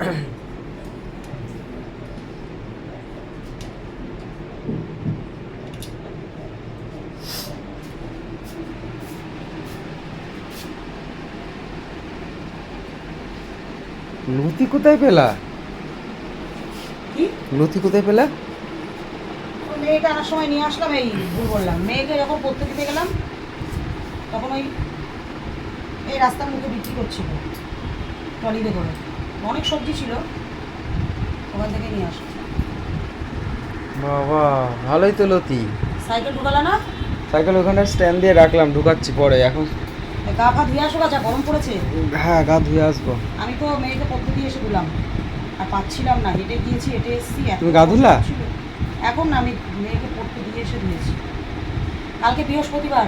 লতি কোথায় পেলা? কি? লতি কোথায় পেলা? মেয়েকে আনার সময় নিয়ে আসলাম এই ভুল বললাম। মেয়েকে যখন পড়তে দিতে গেলাম তখন ওই এই রাস্তার মুখে বিক্রি করছিল ট্রলিতে করে। অনেক সবজি ছিল। ওখান থেকে নিয়ে আসলাম বাবা ভালোই তো লতি। সাইকেল ঢুকালা না? সাইকেল ওখানে স্ট্যান্ড দিয়ে রাখলাম ঢুকাচ্ছি পরে এখন গা ফা ধুয়ে আসো যা গরম পড়েছে। হ্যাঁ গা ধুয়ে আসব। আমি তো মেয়েকে পড়তে দিয়ে এসে দিলাম আর পাচ্ছিলাম না হেঁটে গিয়েছি হেঁটে এসেছি তুমি গা ধুলা? এখন না আমি মেয়েকে পড়তে দিয়ে এসে দিয়েছি কালকে বৃহস্পতিবার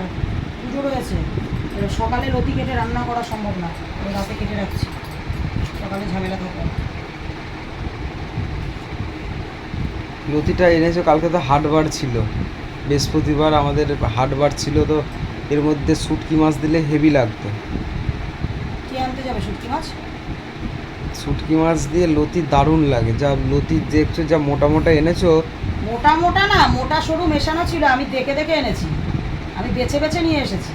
পুজো রয়েছে। সকালে লতি কেটে রান্না করা সম্ভব না রাতে কেটে রাখছি। সকালে ঝামেলা থাকবে না। লতিটা এনেছো কালকে তো হাটবার ছিল। বৃহস্পতিবার আমাদের হাটবার ছিল তো এর মধ্যে শুটকি মাছ দিলে হেভি লাগতো। কে আনতে যাবে শুটকি মাছ? শুটকি মাছ দিয়ে লতি দারুণ লাগে। যা লতি দেখছ যা মোটা মোটা এনেছো। মোটা মোটা না মোটা সরু মেশানো ছিল আমি দেখে দেখে এনেছি। আমি বেছে বেছে নিয়ে এসেছি।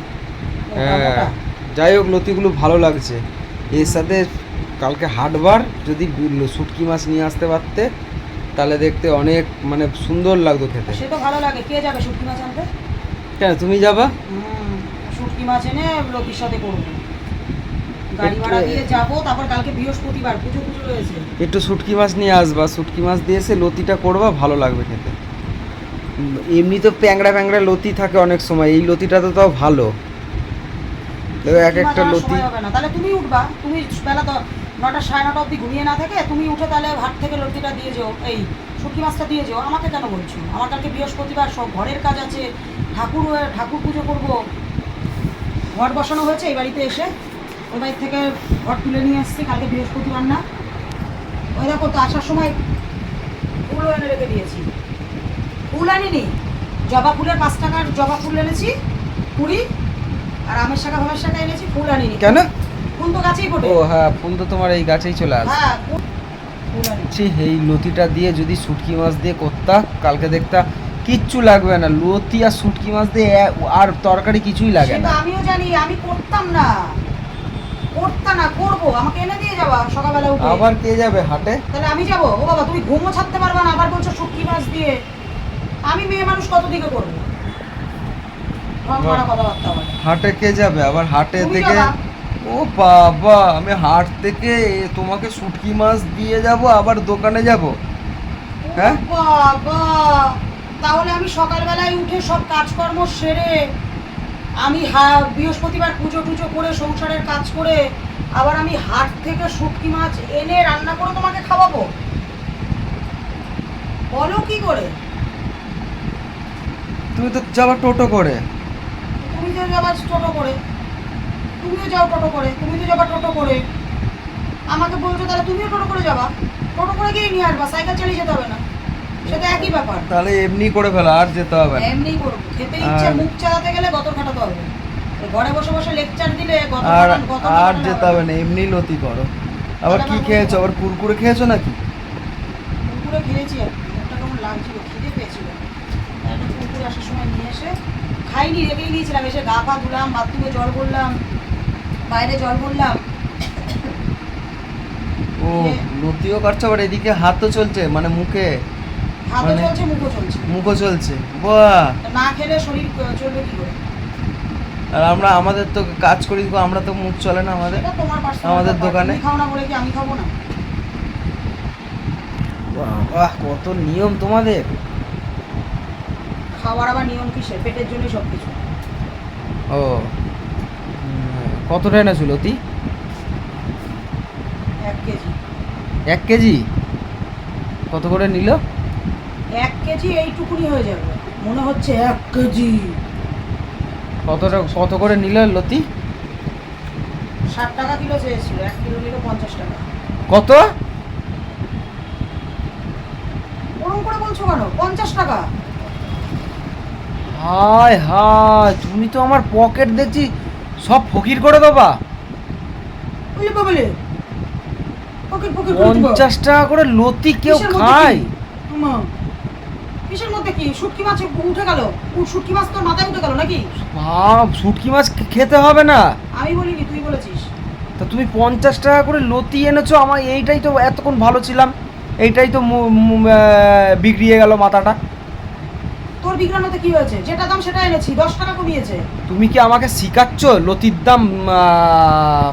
হ্যাঁ যাই হোক লতিগুলো ভালো লাগছে। এর সাথে কালকে হাটবার যদি শুটকি মাছ নিয়ে আসতে পারতে তাহলে দেখতে অনেক মানে সুন্দর লাগতো খেতে। সে তো ভালো লাগে কে যাবে শুটকি মাছ আনতে? কেন তুমি যাবা? শুটকি মাছ এনে লতির সাথে করব। গাড়ি একটু- ভাড়া দিয়ে যাব তারপর কালকে বৃহস্পতিবার পুজো পুজো রয়েছে। একটু শুটকি মাছ নিয়ে আসবা শুটকি মাছ দিয়ে এসে লতিটা করবা ভালো লাগবে খেতে। এমনি তো প্যাংড়া প্যাংড়া লতি থাকে অনেক সময় এই লতিটা তো তাও ভালো। এক একটা লতি হবে না। তাহলে তুমি উঠবা তুমি বেলা তো নটা সাড়ে নটা অবধি ঘুমিয়ে না থাকে তুমি উঠে তাহলে ভাত থেকে লতিটা দিয়ে যাও, এই শুটকি মাছটা দিয়ে যাও। আমাকে কেন বলছো? আমার কালকে বৃহস্পতিবার সব ঘরের কাজ আছে। ঠাকুর ঠাকুর পুজো করব। ঘর বসানো হয়েছে, এই বাড়িতে এসে। ওই বাড়ি থেকে ঘর তুলে নিয়ে এসেছি, কালকে বৃহস্পতিবার না। ওই দেখো তো, আসার সময় ফুলও এনে রেখে দিয়েছি। ফুল আনিনি। জবা ফুলের পাঁচ টাকার জবা ফুল এনেছি কুড়ি আর আমের শাখা, ভামের শাখা এনেছি, ফুল আনিনি। কেন? ফুল তো গাছেই ফোটে। ও হ্যাঁ ফুল তো তোমার এই গাছেই চলে আসে। হ্যাঁ ছি, এই লতিটা দিয়ে যদি শুটকি মাছ দিয়ে করতা কালকে দেখতা কিচ্ছু লাগবে না। লতি আর শুটকি মাছ দিয়ে আর তরকারি কিছুই লাগে না। আমিও জানি আমি করতাম না। করতাম না করব। আমাকে এনে দিয়ে যাবা সকালবেলা উঠে। আবার কে যাবে হাটে? তাহলে আমি যাব। ও বাবা তুমি ঘুমও ছাড়তে পারবা না আবার বলছো শুটকি মাছ দিয়ে। আমি মেয়ে মানুষ কত দিকে করব? রং মারা কথাবার্তা বলে। হাটে কে যাবে? আবার হাটে থেকে। ও বাবা আমি হাট থেকে তোমাকে শুটকি মাছ দিয়ে যাব আবার দোকানে যাব। হ্যাঁ? বাবা তাহলে আমি সকালবেলায় উঠে সব কাজকর্ম সেরে আমি বৃহস্পতিবার পুজো টুজো করে সংসারের কাজ করে আবার আমি হাট থেকে শুটকি মাছ এনে রান্না করে তোমাকে খাওয়াবো? বলো কি করে? তুমি তো যাবা টোটো করে। তুমি তো যাবা টোটো করে। তুমিও যাও টোটো করে তুমি তো যাবা টোটো করে। আমাকে বলছো তাহলে তুমিও টোটো করে যাবা? টোটো করে গিয়ে নিয়ে আসবা সাইকেল চালিয়ে যেতে হবে না। সেটা একই ব্যাপার। তাহলে এমনি করে ফেলো আর যেতে হবে এমনি করব খেতে ইচ্ছে মুখ চালাতে গেলে গতর খাটাতে হবে। ঘরে বসে বসে লেকচার দিলে আর আর যেতে হবে। না এমনি লতি করো। আবার কি খেয়েছো? আবার কুরকুরে খেয়েছো নাকি? কুকুরে খেয়েছি। মুখটা কেমন লাগছিল? খিদে পেয়েছিল। একটা কুকুর আসার সময় নিয়ে এসে খাইনি রেখেই দিয়েছিলাম। এসে গা পা ধুলাম বাথরুমে জল ভরলাম বাইরে জল ভরলাম। ও লতিও কাটছো আবার এদিকে হাতও চলছে মানে মুখে হাতও মানে- চলছে মুখও চলছে। মুখও চলছে। বাহ! না খেলে শরীর চলবে কি করে? আর আমরা আমাদের তো কাজ করি আমরা তো মুখ চলে না আমাদের। আমাদের দোকানে? খাও না বলে কি আমি খাব না? বাহ কত নিয়ম তোমাদের। খাওয়ার আবার নিয়ম কিসের? পেটের জন্য সব কিছু ও কতটা এনেছো লতি এক কেজি। কত করে নিল? এক কেজি এইটুকুনি হয়ে যাবে। মনে হচ্ছে এক কেজি। কতটা কত করে নিল লতি? ষাট টাকা কিলো চেয়েছিল এক কিলো নিল পঞ্চাশ টাকা। কত? ওরম করে বলছো কেন? পঞ্চাশ টাকা। হায় হায় তুমি তো আমার পকেট দেখছি সব ফকির করে দেবা। বাবলে করে। পঞ্চাশ টাকা করে লতি কেউ কিসের মধ্যে খায়? কি? উমা, কিসের মধ্যে কি? শুটকি মাছ উঠে গেল। শুটকি মাছ তোর মাথায় উঠে গেল নাকি? শুটকি মাছ খে- খেতে হবে না। আমি বলিনি তুই বলেছিস। তা তুমি পঞ্চাশ টাকা করে লতি এনেছো আমার এইটাই তো এতক্ষণ ভালো ছিলাম। এইটাই তো মু- মু- আহ, বিগড়িয়ে গেল মাথাটা। তোর বিজ্ঞানতে কি হয়েছে? যেটা দাম সেটা এনেছি দশ টাকা কমিয়েছে। তুমি কি আমাকে শিখাচ্ছ লতির দাম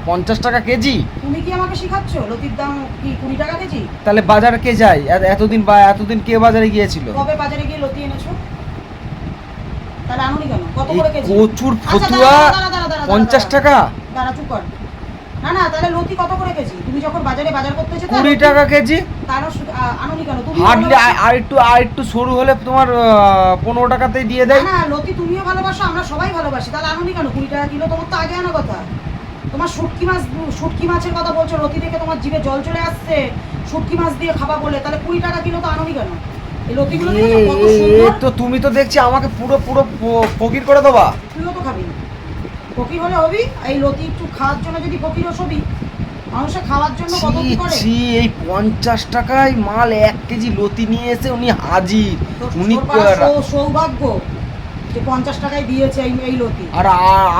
পঞ্চাশ টাকা কেজি? তুমি কি আমাকে শিখাচ্ছ লতির দাম কি কুড়ি টাকা কেজি? তাহলে বাজারে কে যায়? এত- এতদিন বা এতদিন কে বাজারে গিয়েছিল? কবে বাজারে গিয়ে লতি এনেছো? তাহলে আনুনি কেন? কত এই করে কেজি? কচুর আচ্ছা, ফতুয়া দাঁড়া, দাঁড়া, দাঁড়া, দাঁড়া, পঞ্চাশ দাঁড়া। টাকা? দাঁড়া চুপ কর। না না তাহলে লতি কত করে কেজি? যখন বাজারে বাজার করতে যেতে কুড়ি টাকা কেজি? তারও আনুনি কেন? তুমি আর একটু আর একটু সরু হলে তোমার পনেরো টাকাতেই দিয়ে দেয়। না লতি তুমিও ভালোবাসো আমরা সবাই ভালোবাসি। তাহলে আনুনি কেন? কুড়ি টাকা কিলো তোমার তো আগে আনা কথা। তোমার শুটকি মাছ শুটকি মাছের কথা বলছো লতি দেখে তোমার জিভে জল চলে আসছে। শুটকি মাছ দিয়ে খাবা বলে তাহলে কুড়ি টাকা কিলো তো আনুনি কেন? তো তুমি তো দেখছি আমাকে পুরো পুরো ফকির করে দেবা। তুইও তো খাবি। ফকির হলে হবি এই লতি একটু খাওয়ার জন্য যদি ফকির হবি। ছি এই পঞ্চাশ টাকায় মাল এক কেজি লতি নিয়ে এসে উনি হাজির। উনি সৌভাগ্য পঞ্চাশ টাকায় দিয়েছে এই লতি। আর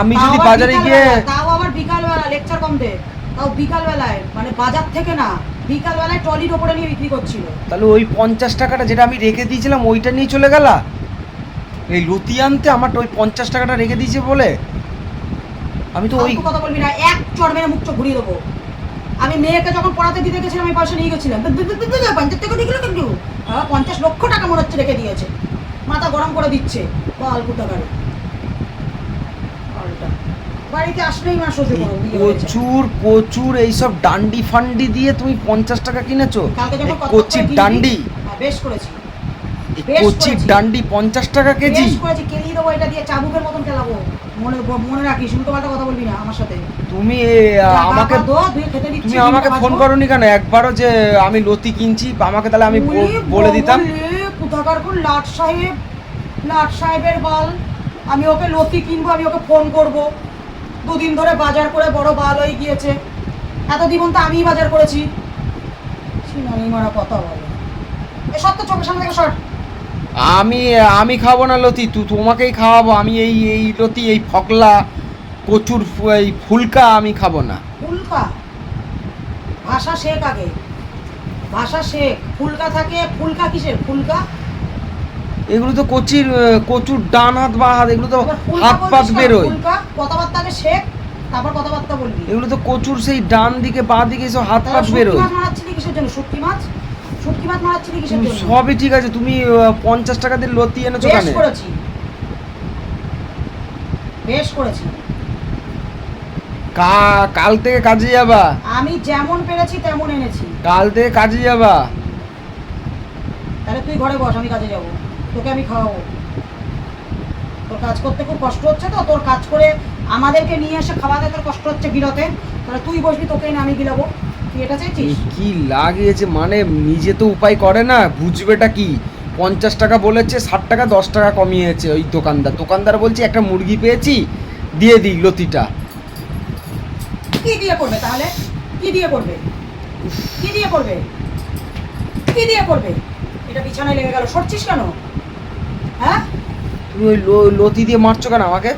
আমি যদি বাজারে গিয়ে তাও আবার বিকালবেলা লেকচার কম দে। তাও বিকালবেলায় মানে বাজার থেকে না বিকালবেলায় ট্রলির ওপরে নিয়ে বিক্রি করছিল। তাহলে ওই পঞ্চাশ টাকাটা যেটা আমি রেখে দিয়েছিলাম ওইটা নিয়ে চলে গেলা? এই লতি আনতে আমার ওই পঞ্চাশ টাকাটা রেখে দিয়েছে বলে? আমি তো ওই কথা বলবি না এক চড় মেরে মুখ ঘুরিয়ে দেবো। আমি মেয়েকে যখন পড়াতে দিতে গেছিলাম আমি পয়সা নিয়ে গেছিলাম। পঞ্চাশ টাকা দিয়ে গেলো কিন্তু বাবা পঞ্চাশ লক্ষ টাকা মনে হচ্ছে রেখে দিয়েছে। মাথা গরম করে দিচ্ছে। বল কুটাকারে বাড়িতে আসলেই মা সহ্য করো প্রচুর প্রচুর এইসব ডান্ডি ফান্ডি দিয়ে তুমি পঞ্চাশ টাকা কিনেছো? ডান্ডি? হ্যাঁ, বেশ করেছি। ডান্ডি পঞ্চাশ টাকা কেজি? বেশ করেছি। কেলিয়ে দেবো এটা দিয়ে চাবুকের মতন খেলাবো মনে মনে রাখিস উল্টো পাল্টা কথা বলবি না আমার সাথে। তুমি আমাকে দো তুই খেতে তুমি আমাকে ফোন করনি কেন? একবারও যে আমি লতি কিনছি আমাকে তাহলে আমি বলে দিতাম। কোথাকার কোন লাট সাহেব লাট সাহেবের বাল। আমি ওকে লতি কিনবো আমি ওকে ফোন করব। দুদিন ধরে বাজার করে বড় বাল হয়ে গিয়েছে। এত জীবন তো আমিই বাজার করেছি। সিনানি মারা কথা বলে। এ তো চোখের সামনে থেকে শর্ট আমি আমি খাব না লতি তুই তোমাকেই খাওয়াবো। আমি এই এই লতি এই ফকলা কচুর এই ফুলকা আমি খাব না। ফুলকা? ভাষা শেখ আগে। ভাষা শেখ ফুলকা থাকে ফুলকা কিসের? ফুলকা? এগুলো তো কচির কচুর ডান হাত বা হাত এগুলো তো হাত পাত বেরোয়। কথাবার্তা আগে শেখ তারপর কথাবার্তা বলবি। এগুলো তো কচুর সেই ডান দিকে বা দিকে সব হাত পাত বেরোয়। মাছ মারাচ্ছিলি কিসের জন্য? শুটকি মাছ? শুটকি মাছ মারাচ্ছিলি কিসের জন্য? সবই ঠিক আছে তুমি পঞ্চাশ টাকা দিয়ে লতি এনেছো বেশ করেছি। বেশ করেছি। কা- কাল থেকে কাজে যাবা। আমি যেমন পেরেছি তেমন এনেছি। কাল থেকে কাজে যাবা। তাহলে তুই ঘরে বস আমি কাজে যাব। তোকে আমি খাওয়াবো। তোর কাজ করতে খুব কষ্ট হচ্ছে তো তোর কাজ করে আমাদেরকে নিয়ে এসে খাওয়াতে তোর কষ্ট হচ্ছে গিলতে। তাহলে তুই বসবি তোকেই না আমি গিলাবো। তুই এটা চাইছিস? কি লাগিয়েছে মানে নিজে তো উপায় করে না বুঝবেটা কি? পঞ্চাশ টাকা বলেছে ষাট টাকা দশ টাকা কমিয়েছে ওই দোকানদার। দোকানদার বলছে একটা মুরগি পেয়েছি দিয়ে দিই লতিটা। কি দিয়ে করবে তাহলে? কি দিয়ে করবে? কি দিয়ে করবে? কি দিয়ে করবে? এটা বিছানায় লেগে গেল। সরছিস কেন? হ্যাঁ? তুমি ওই লতি দিয়ে মারছো কেন আমাকে?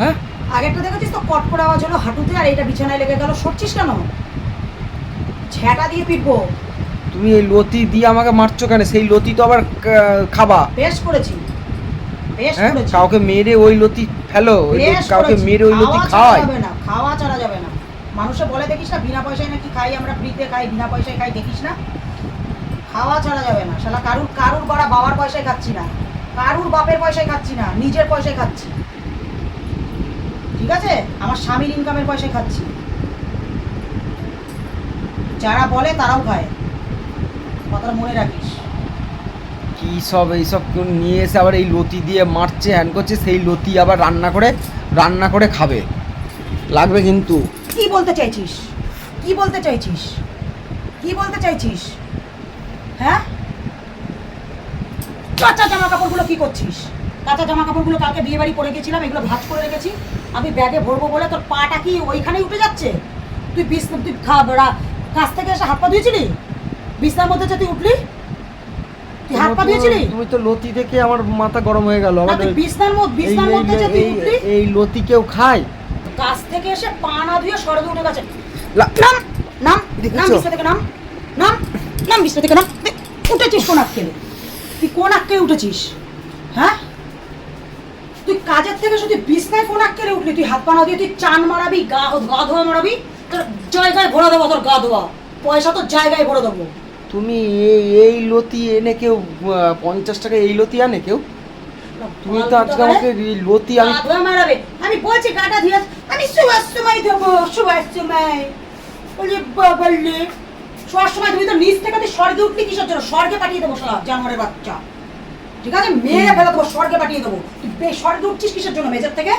হ্যাঁ? আগেরটা দেখেছিস তো? কট করে আওয়াজ হলো হাঁটুতে আর এটা বিছানায় লেগে গেল। সরছিস কেন? ঝ্যাঁটা দিয়ে পিটবো। তুমি এই লতি দিয়ে আমাকে মারছো কেন? সেই লতি তো আবার খাবা। বেশ করেছি। বেশ হ্যাঁ? করেছি। কাউকে মেরে ওই লতি ফেলো। কাউকে মেরে ওই লতি খাওয়া ছাড়া খাওয়ায় না খাওয়া মানুষে বলে দেখিস না, বিনা পয়সায় নাকি খাই, আমরা ফ্রিতে খাই, বিনা পয়সায় খাই, দেখিস না? খাওয়া ছাড়া যাবে না, শালা, কারুর কারুর বাড়া বাবার পয়সায় খাচ্ছি না। কারুর বাপের পয়সায় খাচ্ছি না, নিজের পয়সায় খাচ্ছি। ঠিক আছে? আমার স্বামীর ইনকামের পয়সায় খাচ্ছি। যারা বলে তারাও খায়। কথাটা মনে রাখিস। কি সব এইসব নিয়ে এসে আবার এই লতি দিয়ে মারছে হ্যান করছে, সেই লতি আবার রান্না করে রান্না করে খাবে। লাগবে কিন্তু। কি বলতে চাইছিস? কি বলতে চাইছিস? কি বলতে চাইছিস? হ্যাঁ? কাঁচা জামা কাপড়গুলো কি করছিস? কাঁচা জামা কাপড়গুলো কালকে বিয়ে বাড়ি পরে গেছিলাম এগুলো ভাজ করে রেখেছি। আমি ব্যাগে ভরবো বলে তোর পাটা কি ওইখানেই উঠে যাচ্ছে? তুই বিষ তুই খা বেড়া কাছ থেকে এসে হাত পা ধুয়েছিলি? বিছনার মধ্যে তুই উঠলি? তুই হাত পা ধুয়েছিলি? তুমি তো লতি দেখে আমার মাথা গরম হয়ে গেল। বিছনার মধ্যে বিছনার মধ্যে তুই উঠলি? এই লতি কেউ খায়? কাছ থেকে এসে পা না ধুয়ে সরবে উঠে গেছে। নাম! নাম! নাম বিছনা থেকে নাম! নাম! নাম বিছনা থেকে নাম! উঠেছিস কোন আক্কেলে? তুই কোন আক্কেলে উঠেছিস? হ্যাঁ? তুই কাজের থেকে শুধু বিছনায় কোন আক্কেলে উঠলি? তুই হাত পা না দিয়ে তুই চান মারাবি গা গা ধোয়া মারাবি? তোর জায়গায় ভরে দেবো তোর গা ধোয়া। পয়সা তো জায়গায় ভরে দেবো। তুমি এই এই লতি এনে কেউ পঞ্চাশ টাকা এই লতি আনে কেউ? তুমি তো আজকে আমাকে লতি আমি মারাবে। আমি বলছি গাটা ধুয়ে আমি শোয়ার সময় দেবো শোয়ার সময় বলি বললি শোয়ার সময় তুমি তো নিচ থেকে তুই স্বর্গে উঠলি কিসের জন্য? স্বর্গে পাঠিয়ে দেবো শালা জানোয়ারের বাচ্চা। ঠিক আছে? মেরে ফেলে দেবো স্বর্গে পাঠিয়ে দেবো। তুই স্বর্গে উঠছিস কিসের জন্য মেজের থেকে?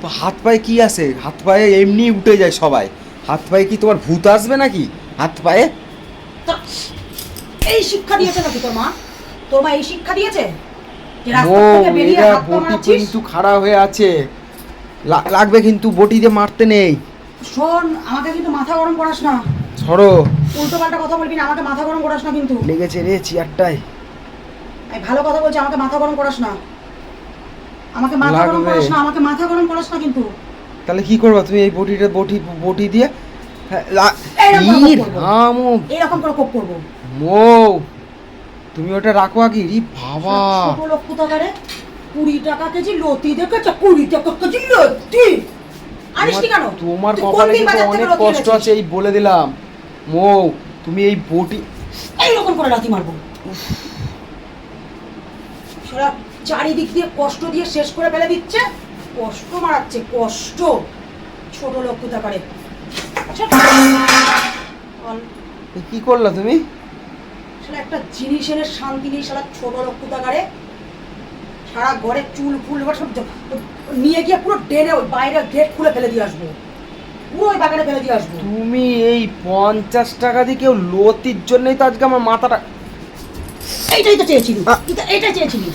তো হাত পায়ে কি আছে? হাত পায়ে এমনি উঠে যায় সবাই। হাত পায়ে কি তোমার ভূত আসবে নাকি? হাত পায়ে? এই শিক্ষা দিয়েছে নাকি তোর মা? তোর মা এই শিক্ষা দিয়েছে? এরা বটি কিন্তু খাড়া হয়ে আছে। লাগবে কিন্তু বটি দিয়ে মারতে নেই। শোন আমাকে কিন্তু মাথা গরম করাস না। ছড়ো উল্টো পাল্টা কথা বলবি না আমাকে মাথা গরম করাস না কিন্তু। লেগেছে রে ভালো কথা বলছি আমাকে মাথা গরম করাস না। আমাকে মাথা গরম। করাস না আমাকে মাথা গরম করাস না কিন্তু। তাহলে কি করবা? তুমি এই বটিটা বটি বটি দিয়ে হ্যাঁ, এরকম করে কোপ করব। মৌ। তুমি ওটা রাখো আগে রি বাবা। ছোট লোক কোথাকারে কুড়ি টাকা কেজি লতি দেখেছে? কুড়ি টাকা কেজি লতি। আনিস কেন? তোমার কপালে অনেক কষ্ট আছে এই বলে দিলাম। মৌ তুমি এই বটি এইরকম করে লাথি মারবো। সারা চারিদিক দিয়ে কষ্ট দিয়ে শেষ করে ফেলে দিচ্ছে। কষ্ট মারাচ্ছে কষ্ট। ছোট লোক কোথাকারে আচ্ছা। কি করলা তুমি? শালা একটা জিনিস এনে শান্তি নেই শালা ছোট লোক সারা ঘরে চুল ফুল এবার সব নিয়ে গিয়ে পুরো ডেনে ওই বাইরে গেট খুলে ফেলে দিয়ে আসব। পুরো ওই বাগানে ফেলে দিয়ে আসব। তুমি এই পঞ্চাশ টাকা দিয়ে কেউ লতির জন্যই তো আজকে আমার মাথাটা এইটাই তো চেয়েছিলি। এইটাই চেয়েছিলি।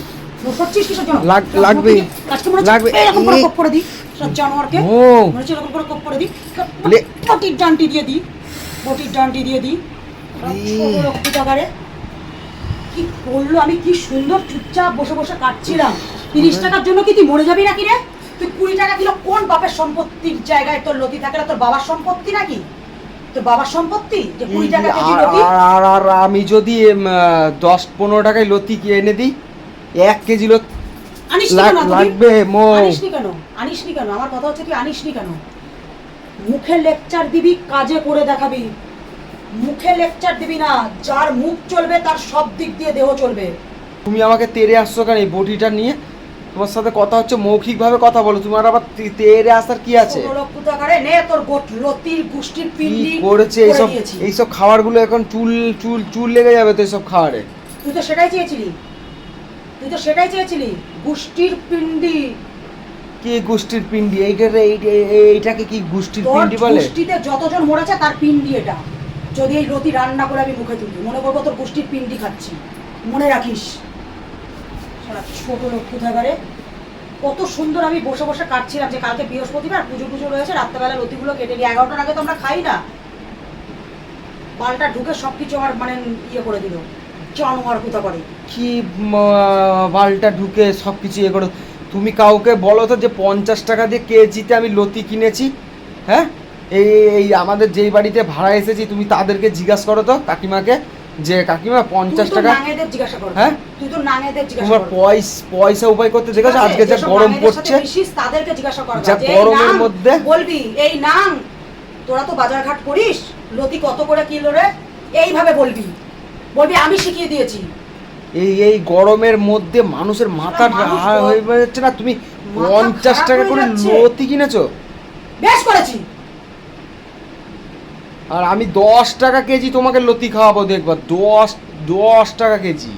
লাগবে। আজকে হচ্ছে লাগবে। এরকম করে কোপ করে দিই। সব জানোয়ারকে ও। মনে হচ্ছে এরকম করে কোপ করে দিই। লে- বটির ডান্টি দিয়ে দিই। বটির ডান্টি দিয়ে দিই। রক্তটাকারে কি করল? আমি কি সুন্দর চুপচাপ বসে বসে কাটছিলাম? তিরিশ টাকার জন্য কি তুই মরে যাবি নাকি রে? তুই কুড়ি টাকা কিলো কোন বাপের সম্পত্তির জায়গায় তোর লতি থাকে? না তোর বাবার সম্পত্তি নাকি? তোর বাবার সম্পত্তি? যে কুড়ি টাকা কেজি লতি? আর আর আর আমি যদি দশ পনেরো টাকায় লতি কি এনে দিই এক কেজি লতি লাগবে মৌ আনিসনি কেন? আনিসনি কেন? আমার কথা হচ্ছে তুই আনিসনি কেন? মুখে লেকচার দিবি কাজে করে দেখাবি। মুখে লেকচার দিবি না যার মুখ চলবে তার সব দিক দিয়ে দেহ চলবে। তুমি আমাকে তেরে আসছো কেন এই বটিটা নিয়ে? তোমার সাথে কথা হচ্ছে মৌখিকভাবে কথা বলো। তোমার আবার তেরে আসার কি আছে? নে তোর গোট লতির গুষ্টির পিন্ডি করেছে এইসব। এইসব খাবারগুলো এখন চুল চুল চুল লেগে যাবে তো এইসব খাবারে? তুই তো সেটাই চেয়েছিলি। তুই তো সেটাই চেয়েছিলি। গুষ্টির পিন্ডি। কি গোষ্ঠীর পিন্ডি? এইটারে এই- এই- এইটাকে কি গোষ্ঠীর পিন্ডি বলে? গুষ্টিতে যতজন মরেছে তার পিন্ডি এটা। যদি এই লতি রান্না করে আমি মুখে তুলি, মনে করব তোর গুষ্টির পিন্ডি খাচ্ছি। মনে রাখিস? ছোট লোক কোথাকারে কত সুন্দর আমি বসে বসে কাটছিলাম যে কালকে বৃহস্পতিবার পুজো পুজো রয়েছে, রাত্রেবেলা লতিগুলো কেটে নিই এগারোটার আগে তো আমরা খাই না। পালটা ঢুকে সব কিছু আমার মানে ইয়ে করে দিল জানোয়ার কোথা করে। কি বালটা ঢুকে সব কিছু ইয়ে করো, তুমি কাউকে বলো তো যে পঞ্চাশ টাকা দিয়ে কেজিতে আমি লতি কিনেছি হ্যাঁ? এই এই আমাদের যেই বাড়িতে ভাড়া এসেছি তুমি তাদেরকে জিজ্ঞাসা করো তো কাকিমাকে যে কাকিমা পঞ্চাশ টাকা হ্যাঁ? তোমার পয়সা পয়সা উপায় করতে দেখেছ? আজকে যা গরম পড়ছে। তাদেরকে জিজ্ঞাসা কর। যা গরমের মধ্যে- বলবি এই নাং তোরা তো বাজার ঘাট করিস লতি কত করে কিলো রে? এইভাবে বলবি। বলবি আমি শিখিয়ে দিয়েছি। এই এই গরমের মধ্যে মানুষের মাথা হয়ে যাচ্ছে না তুমি পঞ্চাশ টাকা করে। লতি কিনেছো? বেশ করেছি। আর আমি দশ টাকা কেজি তোমাকে লতি খাওয়াবো দেখবা। দশ দশ টাকা কেজি।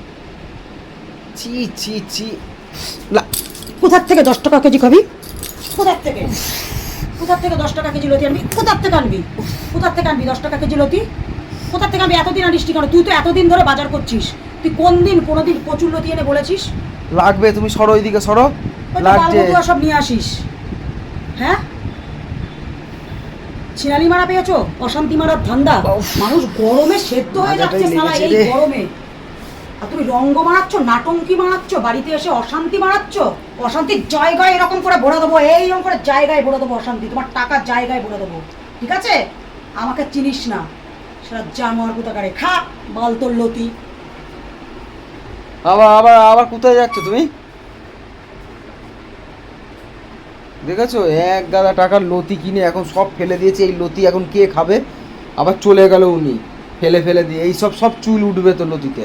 চি চি চি না কোথার থেকে দশ টাকা কেজি খাবি? কোথার থেকে? কোথার থেকে দশ টাকা কেজি লতি আনবি? কোথার থেকে আনবি? কোথার থেকে আনবি দশ টাকা কেজি লতি? কোথার থেকে আনবি? এতদিন আনিস কেন? তুই তো এতদিন ধরে বাজার করছিস। তুই কোন দিন কোনো দিন প্রচুর লতি এনে বলেছিস? লাগবে তুমি সরো ওইদিকে সরো। লাগছে। সব নিয়ে আসিস। হ্যাঁ? ছিনালি মারা পেয়েছ? অশান্তি মারার ধান্দা। মানুষ গরমে সেদ্ধ হয়ে যাচ্ছে সালা এই গরমে। আর তুমি রঙ্গ মারাচ্ছ নাটঙ্কি মারাচ্ছ বাড়িতে এসে অশান্তি মারাচ্ছ? অশান্তির জায়গায় এরকম করে ভরে দেবো এইরকম করে জায়গায় ভরে দেবো অশান্তি। তোমার টাকার জায়গায় ভরে দেবো। ঠিক আছে? আমাকে চিনিস না। সেটা জানোয়ার কোথাকারে। খা বল তোর লতি। আবার আবার আবার কোথায় যাচ্ছ তুমি? দেখেছ? এক গাদা টাকার লতি কিনে এখন সব ফেলে দিয়েছে। এই লতি এখন কে খাবে? আবার চলে গেল উনি। ফেলে ফেলে দিয়ে। এই সব সব চুল উঠবে তো লতিতে।